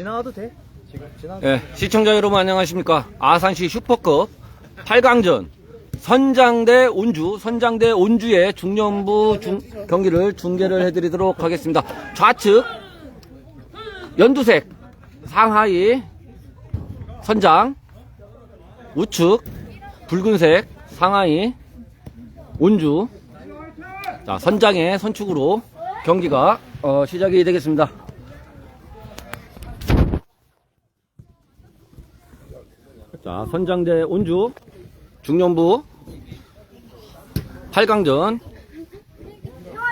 지나가도 돼. 지금 지나가도 예, 시청자 여러분 안녕하십니까. 아산시 슈퍼컵 8강전 선장대 온주, 선장대 온주의 중년부 중- 경기를 중계를 해드리도록 하겠습니다. 좌측 연두색 상하이 선장, 우측 붉은색 상하이 온주. 자, 선장의 선축으로 경기가 어, 시작이 되겠습니다. 자, 선장대 온주 중년부 8강전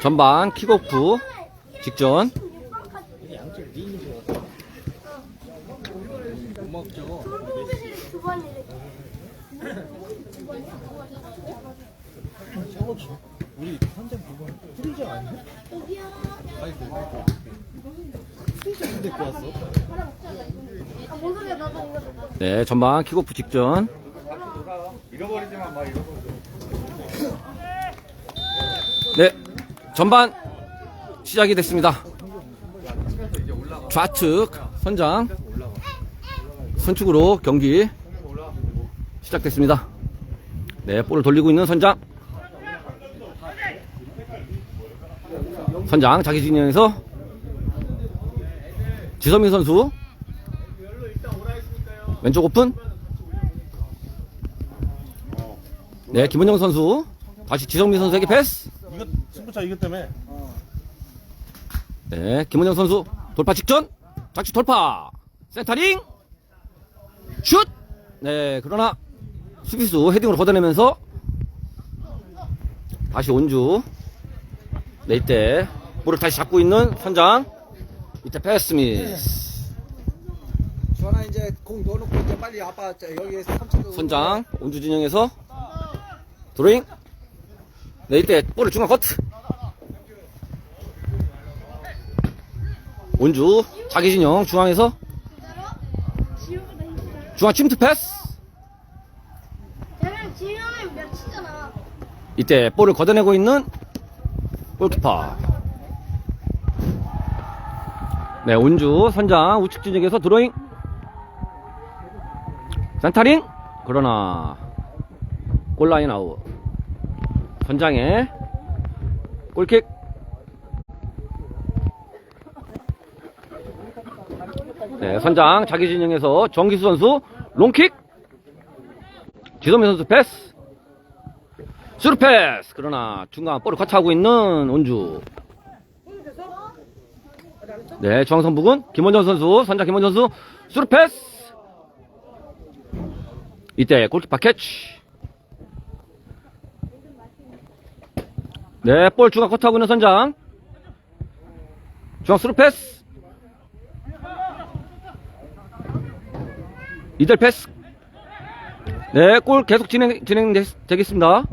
전반 킥오프 직전 우리 현장 그거 프리저 아니야? 아니 그 프리저 근데 고 왔어? 아, 뭔 소리야, 나도 이거. 네, 전반 킥오프 직전. 네, 전반 시작이 됐습니다. 좌측 선장 선축으로 경기 시작됐습니다. 네, 볼을 돌리고 있는 선장. 선장 자기 진영에서 지선민 선수 왼쪽 오픈. 네, 김원영 선수 다시 지성민 선수에게 패스. 이거 승부차 이것 때문에 네, 김원영 선수 돌파 직전 좌측 돌파 센터링 슛. 네, 그러나 수비수 헤딩으로 걷어내면서 다시 온주. 네, 이때 볼을 다시 잡고 있는 선장. 이때 패스 미스. 이제 공 넣어놓고 이제 빨리 아빠 저 여기 3층 선장 온주 진영에서 드로잉. 네, 이때 볼을 중앙 커트. 온주 자기 진영 중앙에서. 중앙 침투 패스. 이때 볼을 걷어내고 있는 골키퍼. 네, 온주 선장 우측 진영에서 드로잉. 센터링. 그러나 골라인 아웃. 선장의 골킥. 네, 선장 자기 진영에서 정기수 선수 롱킥. 지성민 선수 패스. 수루 패스 그러나 중간 볼을 거쳐하고 있는 온주 네 중앙선 부근 김원전 선수 선장 김원전 선수 수루 패스 이때 골키퍼 캐치 네 볼 중간 커트하고 있는 선장 중앙 수루 패스 이들 패스 네, 골 계속 진행, 진행되겠습니다.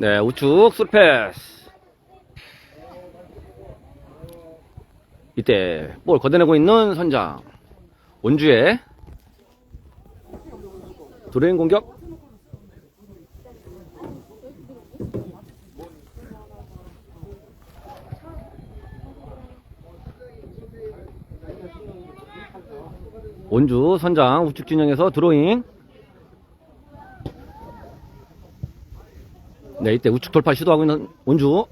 네, 우측 수패스. 이때 볼 걷어내고 있는 선장. 온주의 드레인 공격. 온주 선장 우측 진영에서 드로잉. 네, 이때 우측 돌파 시도하고 있는 온주.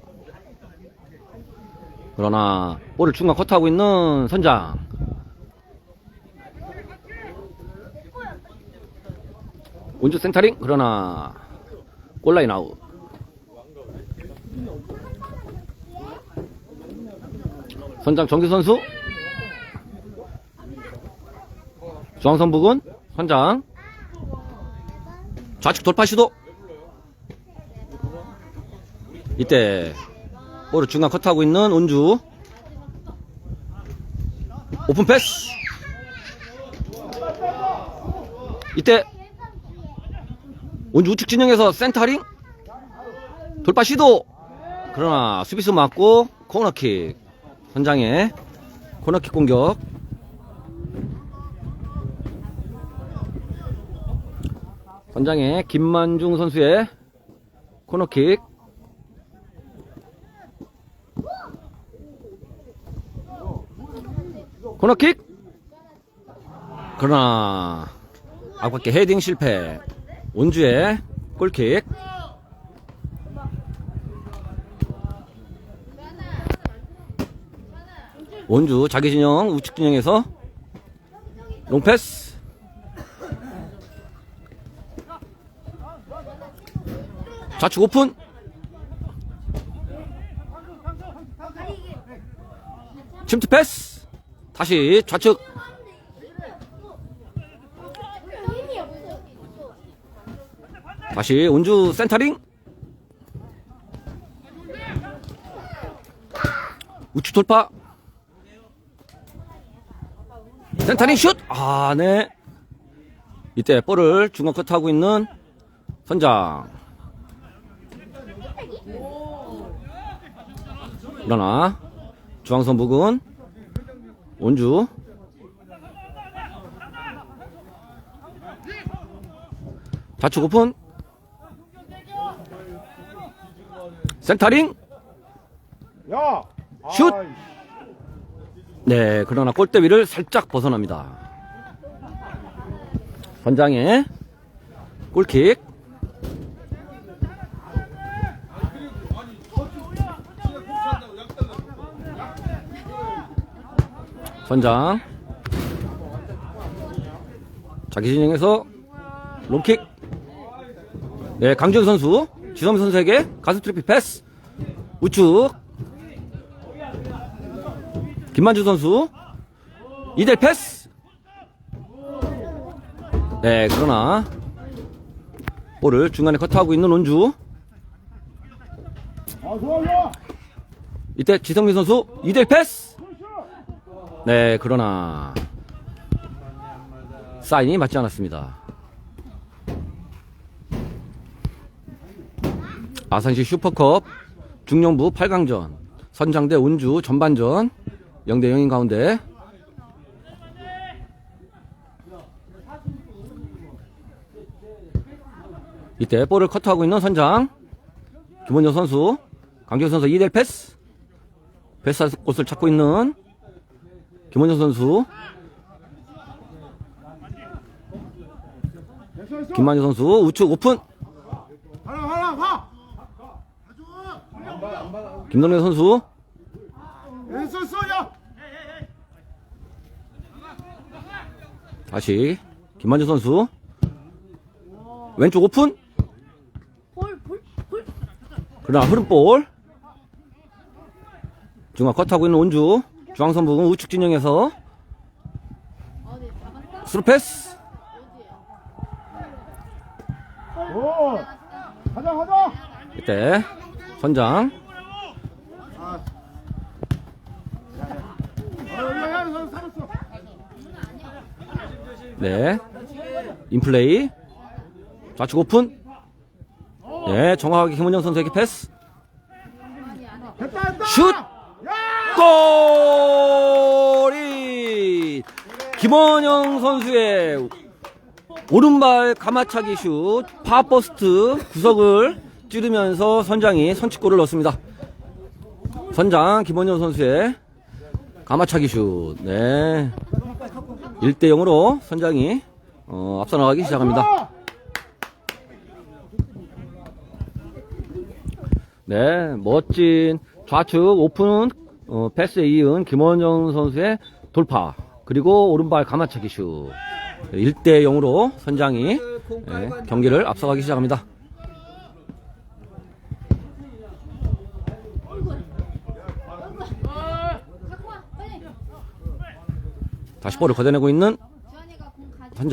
그러나 볼을 중간 커트하고 있는 선장. 온주 센터링. 그러나 골라인 아웃. 선장 정규 선수. 중앙선 부근 선장. 좌측 돌파 시도. 이때 볼을 중간 커트하고 있는 온주 오픈 패스 이때 우측 진영에서 센터링? 돌파 시도! 그러나 수비수 맞고 코너킥. 선장의 코너킥 공격. 선장의 김만중 선수의 코너킥. 코너킥. 그러나 앞밖에 헤딩 실패. 온주의 골킥. 원주 자기 진영 우측 진영에서 롱패스. 좌측 오픈. 침투 패스. 다시 좌측 힘이 없어. 다시 원주 센터링 우측 돌파 센터링 슛! 아, 네. 이때 볼을 중간 커트하고 있는 선장. 그러나 중앙선 부근 원주 좌측 오픈 센터링 야! 슛! 아이, 네, 그러나 골대 위를 살짝 벗어납니다. 선장의 골킥. 선장. 자기 진영에서 롱킥. 네, 강지혁 선수, 지성 선수에게 가슴 트래픽 패스. 우측. 김만주 선수. 이델 패스. 네 그러나 볼을 중간에 커트하고 있는 온주! 이때 지성민 선수 이델 패스. 네 그러나 사인이 맞지 않았습니다. 아산시 슈퍼컵 중령부 8강전 선장대 온주 전반전 0대 0인 가운데 이때 볼을 커트하고 있는 선장 김원효 선수 강경 선수 2대 패스 패스할 곳을 찾고 있는 김원효 선수! 김만효 선수 우측 오픈 하나, 하나, 가! 김동래 선수! 다시 김만주 선수 왼쪽 오픈 볼, 볼, 볼. 그러나 흐름볼 중앙 컷하고 있는 온주 중앙선 부분 우측 진영에서 스루 패스 오! 가자, 가자! 이때 선장 아, 야, 야, 야, 살았어! 네 인플레이 좌측 오픈 네 정확하게 김원영 선수에게 패스! 슛! 야! 골이 김원영 선수의 오른발 가마차기 슛 파버스트 구석을 찌르면서 선장이 선취골을 넣습니다. 선장 김원영 선수의 가마차기 슛. 네. 1대 0으로 선장이 어, 앞서 나가기 시작합니다. 네, 멋진 좌측 오픈 어, 패스에 이은 김원영 선수의 돌파 그리고 오른발 가마차기 슛 1대 0으로 선장이 네, 경기를 앞서가기 시작합니다. 갖고 와, 빨리. 다시 볼을 걷어내고 있는 주시.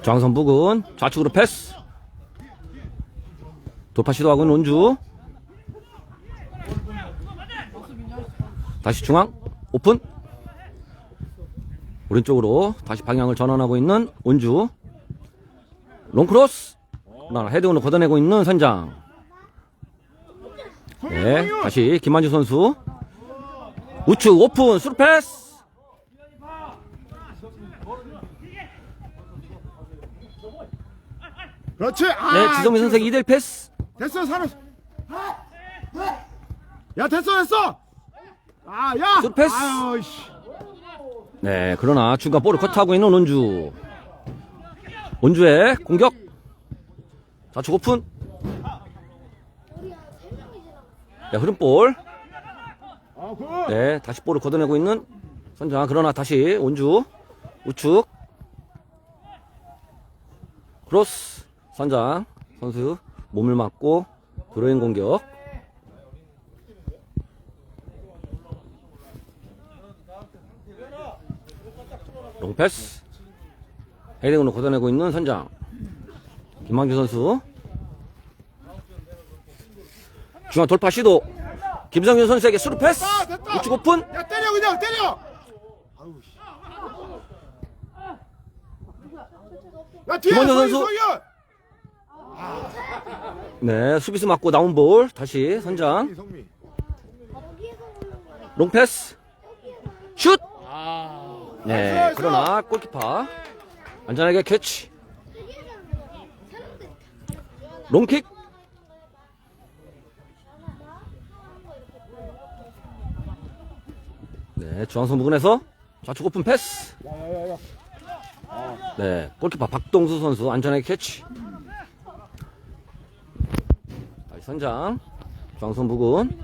중앙선 부근 좌측으로 패스. 돌파 시도하고 있는 온주. 다시 중앙 오픈. 오른쪽으로 다시 방향을 전환하고 있는 온주. 롱크로스. 헤드온을 걷어내고 있는 선장 네 다시 김만주 선수 우측 오픈 스루 패스 그렇지! 아! 네 지성민 선수 2대1 패스 됐어, 살았어! 야 됐어 됐어 아야 슛 패스. 아유 씨 네, 그러나 중간 볼을 커트하고 있는 온주. 온주의 공격. 좌측 오픈. 네, 흐름볼. 아굿 네, 다시 볼을 걷어내고 있는 선장. 그러나 다시 온주. 우측. 크로스. 선장. 선수. 몸을 맞고 드로잉 공격. 롱패스. 헤딩으로 걷어내고 있는 선장. 김만규 선수. 중앙 돌파 시도. 김성윤 선수에게 수루 패스. 우측 오픈. 야 때려 그냥 때려 아우 씨. 야 뒤에 서희, 선수. 서희연. 네, 수비수 맞고 나온 볼. 다시 선장. 성미 롱 패스. 슛! 네, 그러나 골키퍼. 안전하게 캐치. 롱킥. 네, 중앙선 부근에서 좌측 오픈 패스. 야야야야 네, 골키퍼 박동수 선수 안전하게 캐치. 다시 선장. 중앙선 부근.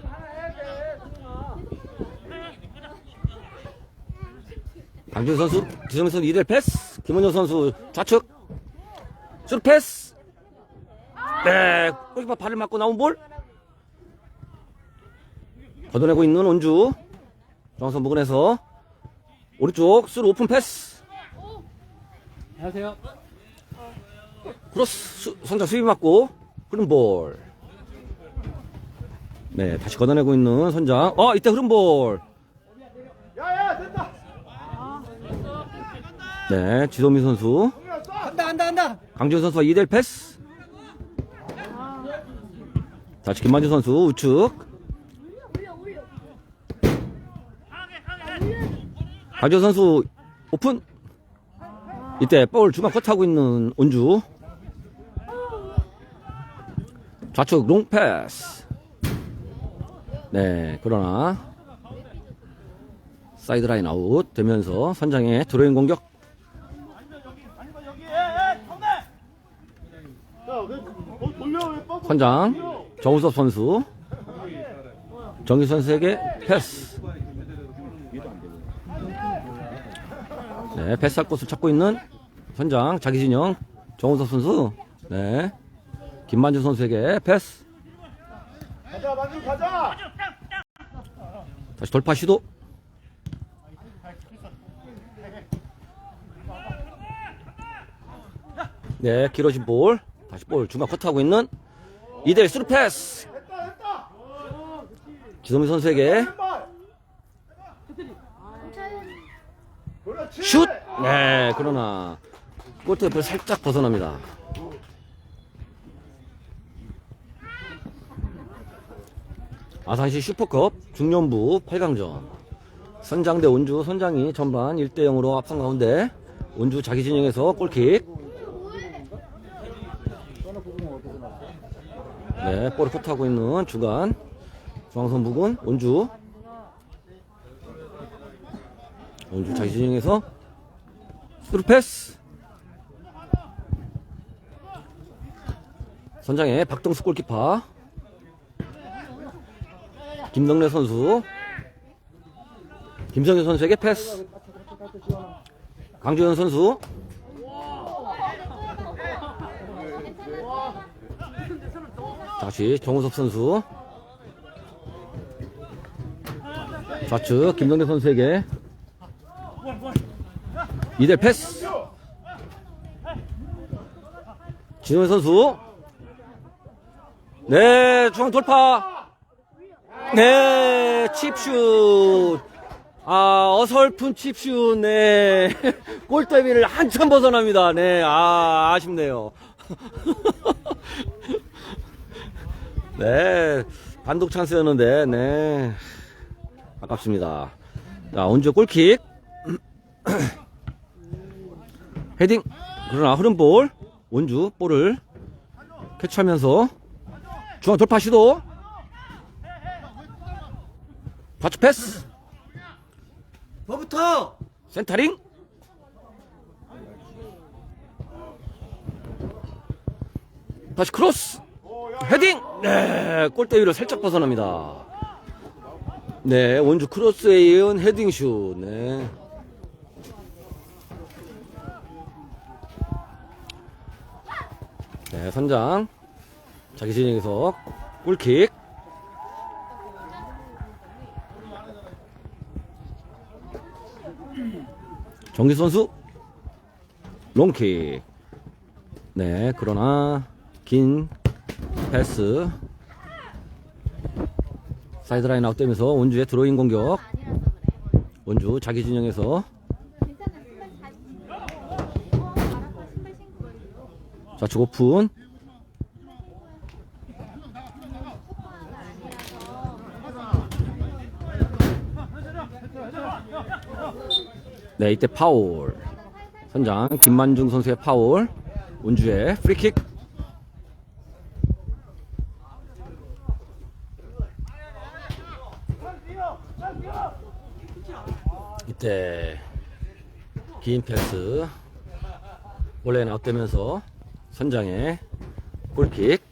강준 선수, 지성민 선수 2대 패스. 김원효 선수 좌측. 슛 패스. 네, 골키퍼 발을 맞고 나온 볼. 걷어내고 있는 온주. 중앙선 부근에서 오른쪽 술 오픈 패스. 안녕하세요. 크로스 수, 선장 수비 맞고 흐름 볼. 네 다시 걷어내고 있는 선장 어 이때 흐름볼. 야야 됐다 네 지도민 선수. 한다 한다 한다. 강준 선수와 2대1 패스. 다시 김만주 선수 우측 강준 선수 오픈? 이때 볼 중간 커트하고 있는 온주. 좌측 롱 패스. 네 그러나 사이드라인 아웃 되면서 선장의 드로잉 공격. 선장 정우섭 선수 정희 선수에게 패스 네 패스할 곳을 찾고 있는 선장 자기 진영 정우섭 선수. 네. 김만주 선수에게 패스. 가자 만주 가자! 다시 돌파 시도. 네 길어진 볼. 다시 볼 중간 커트하고 있는 이대 스루 패스. 지성민 선수에게 왼발 그렇지 슛! 네, 그러나 골대 옆을 살짝 벗어납니다. 아산시 슈퍼컵 중년부 8강전 선장 대 온주 선장이 전반 1대 0으로 앞선 가운데 온주 자기 진영에서 골킥 네, 볼을 포트하고 있는 주간 중앙선 부근 온주 온주 자기 진영에서 스루 패스. 선장의 박동수 골키퍼. 김덕래 선수. 김성현 선수에게 패스. 강주현 선수. 다시 정우섭 선수. 좌측 김덕래 선수에게 이대 패스. 진호 선수. 네 중앙 돌파. 네 칩슛. 아 어설픈 칩슛. 네. 골대비를 한참 벗어납니다. 네아 아쉽네요. 네 단독 찬스였는데 네. 아깝습니다. 자 언제 골킥 헤딩 그러나 흐름볼 원주 볼을 캐치하면서 중앙 돌파 시도 좌측 패스. 뭐부터? 센터링. 다시 크로스. 헤딩. 네, 골대 위로 살짝 벗어납니다. 네, 원주 크로스에 이은 헤딩 슛. 네. 네, 선장. 자기 진영에서 골킥. 정기 선수 롱킥. 네, 그러나 긴 패스. 사이드라인 아웃되면서 원주의 드로잉 공격. 원주 자기 진영에서 소파가 아니라서. 네, 이때 파울. 선장 김만중 선수의 파울. 원주의 프리킥. 이때 긴 패스 원래 나웃되면서 선장의 골킥.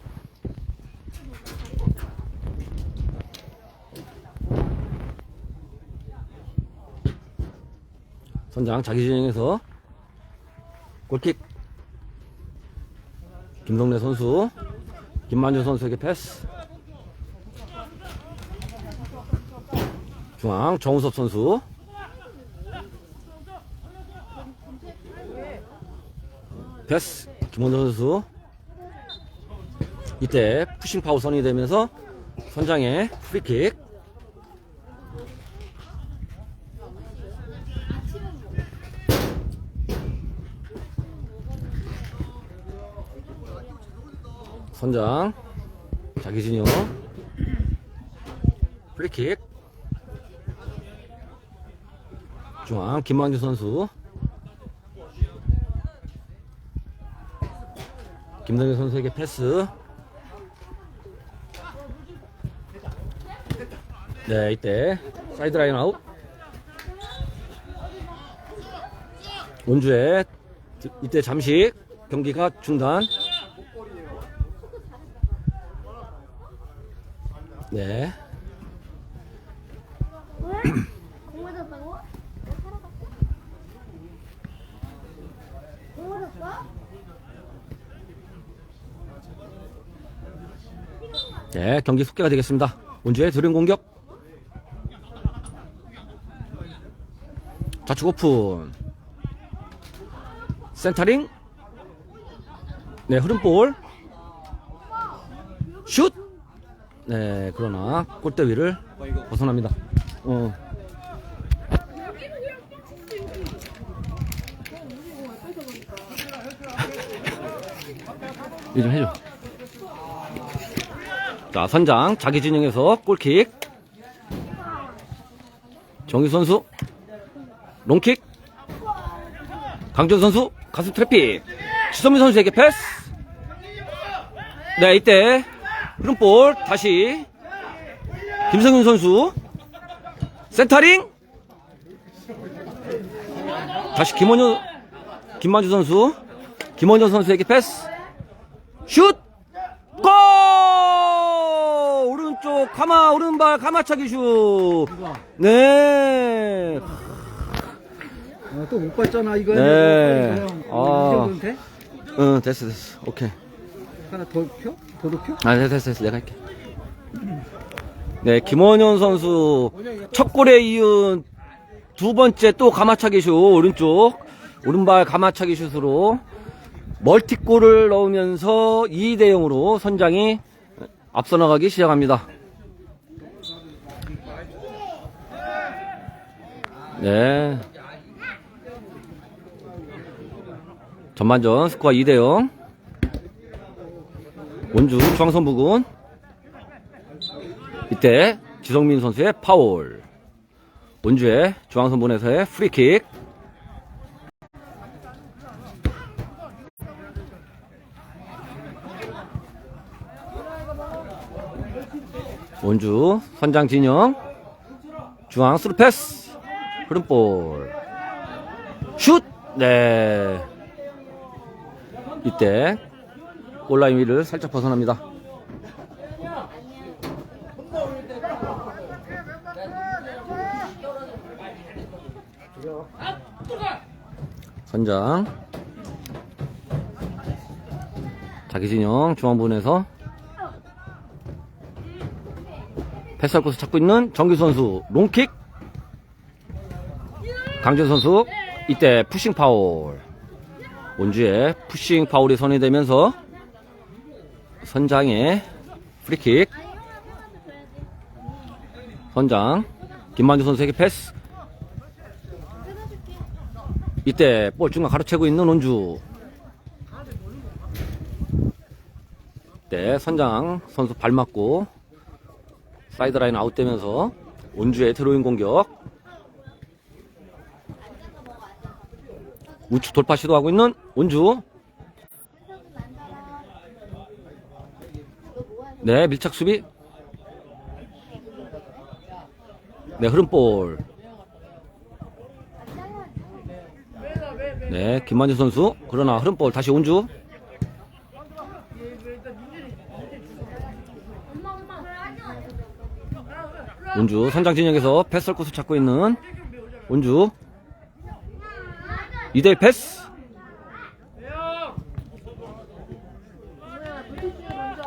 선장 자기 진영에서 골킥. 김동래 선수 김만준 선수에게 패스. 중앙 정우섭 선수. 패스 김원준 선수. 이때 푸싱 파워 선이 되면서 선장의 프리킥. 선장 자기 진영. 프리킥. 중앙 김만규 선수 김동현 선수에게 패스. 네 이때 사이드 라인 아웃. 원주의 이때 잠시 경기가 중단. 네 공 맞았다고? 공 맞았어? 네, 경기 속개가 되겠습니다. 원주의 드림 공격. 좌측 오픈. 센터링. 네, 흐름볼. 슛. 네, 그러나 골대 위를 벗어납니다. 어. 이거 좀 해줘. 자, 선장 자기 진영에서 골킥. 정유 선수 롱킥. 강준 선수 가슴 트래픽. 지선민 선수에게 패스. 네, 이때 흐름볼 다시 김성윤 선수 센터링. 다시 김원효 김만주 선수 김원효 선수에게 패스. 슛! 골! 오른쪽 가마 오른발 가마차기 슛. 네. 어, 또못 봤잖아 이거. 네. 형. 아. 돼? 응, 됐어 됐어. 오케이. 하나 더 켜? 더 높여? 아, 됐어 됐어. 내가 할게. 네, 김원현 선수 첫 골에 이은 두 번째 또 가마차기 슛 오른쪽 오른발 가마차기 슛으로 멀티골을 넣으면서 2대 0으로 선장이 앞서 나가기 시작합니다. 네. 전반전 스코어 2대 0. 원주 중앙선 부근. 이때 지성민 선수의 파울. 원주의 중앙선 부근에서의 프리킥. 원주 선장 진영 중앙 스루 패스. 흐름볼. 슛! 네. 이때 골라인 위를 살짝 벗어납니다. 선장. 자기 진영 중앙부분에서 패스할 곳을 찾고 있는 정규 선수 롱킥 강준 선수 이때 푸싱 파울. 원주의 푸싱 파울이 선언되면서 선장의 프리킥. 선장 김만주 선수에게 패스. 이때 볼 중간 가로채고 있는 원주. 때 선장 선수 발 맞고 사이드라인 아웃되면서 원주의 드로잉 공격 우측 돌파 시도하고 있는 원주. 네 밀착 수비. 네 흐름볼. 네 김만주 선수. 그러나 흐름볼 다시 원주. 원주 선장 진영에서 패스할 곳을 찾고 있는 원주 2대1 패스.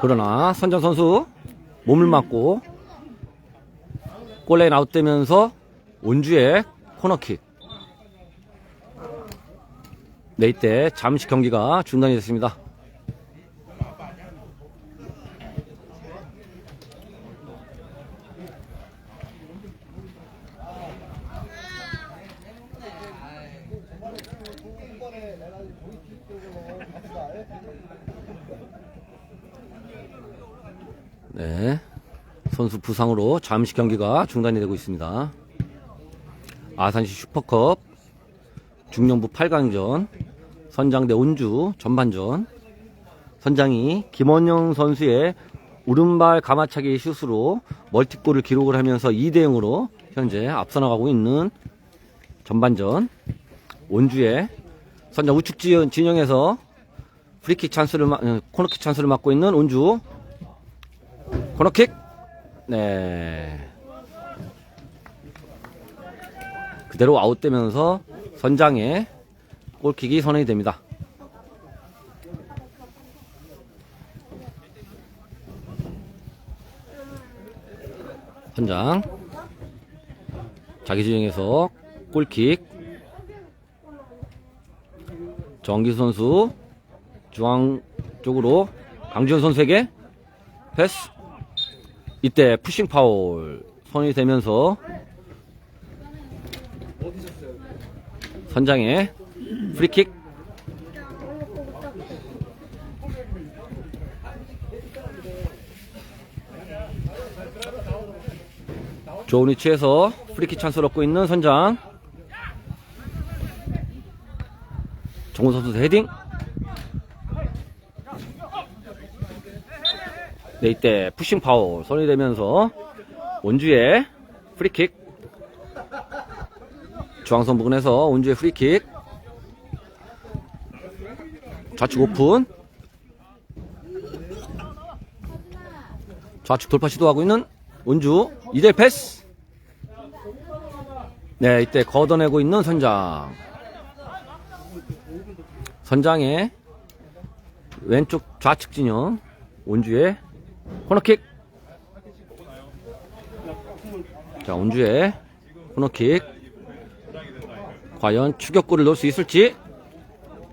그러나 선장 선수 몸을 맞고 골라인 아웃되면서 원주의 코너킥. 네 이때 잠시 경기가 중단이 됐습니다 네. 부상으로 잠시 경기가 중단이 되고 있습니다. 아산시 슈퍼컵 중령부 8강전 선장대 온주 전반전 선장이 김원영 선수의 오른발 가마차기 슛으로 멀티골을 기록을 하면서 2대 0으로 현재 앞서 나가고 있는 전반전 온주의 선장 우측 진영에서 프리킥 찬스를 마- 어, 코너킥 찬스를 맡고 있는 온주 코너킥. 네. 그대로 아웃되면서 선장의 골킥이 선언이 됩니다. 선장. 자기 진영에서 골킥. 정기 선수 중앙 쪽으로 강지현 선수에게 패스. 이때 푸싱 파울 선이 되면서 선장의 프리킥. 좋은 위치에서 프리킥 찬스를 얻고 있는 선장. 정우 선수 헤딩 네, 이때 푸싱 파울 손이 되면서 원주의 프리킥. 중앙선 부근에서 원주의 프리킥. 좌측 오픈. 좌측 돌파 시도하고 있는 원주 이대 패스. 네 이때 걷어내고 있는 선장. 선장의 왼쪽 좌측 진영 원주의 코너킥. 자, 온주의 코너킥. 과연 추격골을 넣을 수 있을지.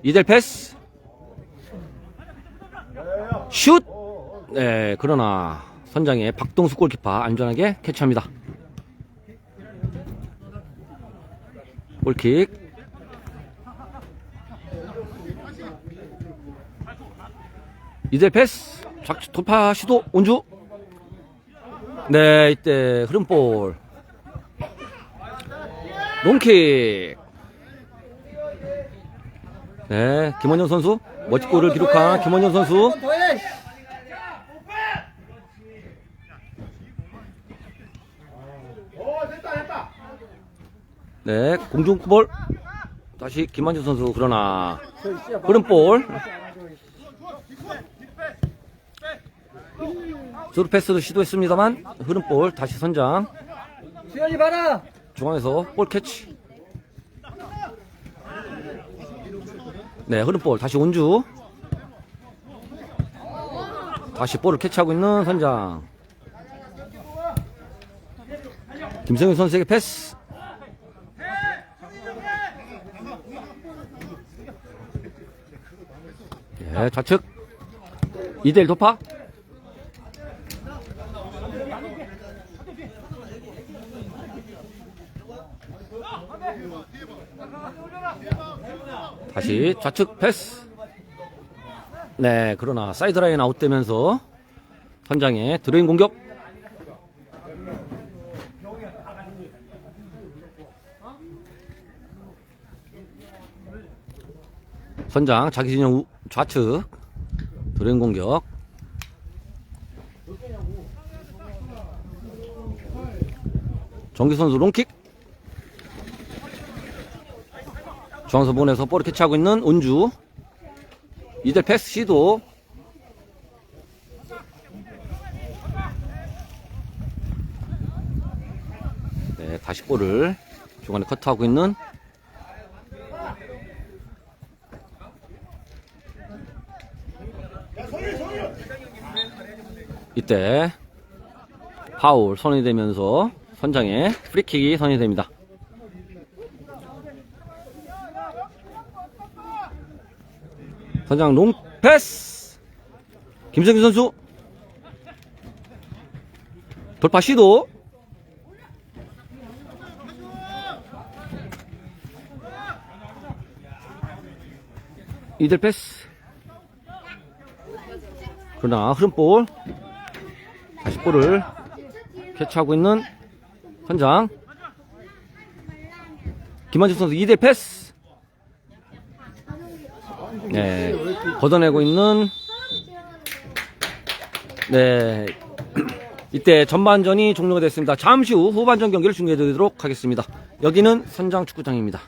이델 패스. 슛! 네, 그러나 선장의 박동수 골키퍼 안전하게 캐치합니다. 골킥. 이델 패스. 돌파 시도 온주. 네, 이때 흐름볼. 롱킥. 네, 김원현 선수 멋지골을 기록한 김원현 선수. 네, 공중볼. 다시 김만주 선수, 그러나, 흐름볼. 스루 패스도 시도했습니다만, 흐름볼, 다시 선장. 수현이 봐라 중앙에서 볼 캐치. 네, 흐름볼 다시 온주. 다시 볼을 캐치하고 있는 선장. 김성윤 선수에게 패스. 예, 좌측. 2대1 돌파. 다시 좌측 패스. 네, 그러나 사이드라인 아웃되면서 선장의 드레인 공격. 선장 자기 진영 우- 좌측 드레인 공격. 정기 선수 롱킥. 중앙서 보내서 볼을 캐치하고 있는 온주 이들 패스 시도 네 다시 볼을 중간에 커트하고 있는 이때 파울 선이 되면서 선장의 프리킥이 선이 됩니다. 선장 롱 패스! 김성규 선수. 돌파 시도. 이들 패스. 그러나 흐름볼. 다시 볼을 캐치하고 있는 선장. 김한주 선수 2대 패스 네, 걷어내고 있는 네 이때 전반전이 종료가 됐습니다. 잠시 후 후반전 경기를 중계해 드리도록 하겠습니다. 여기는 선장 축구장입니다.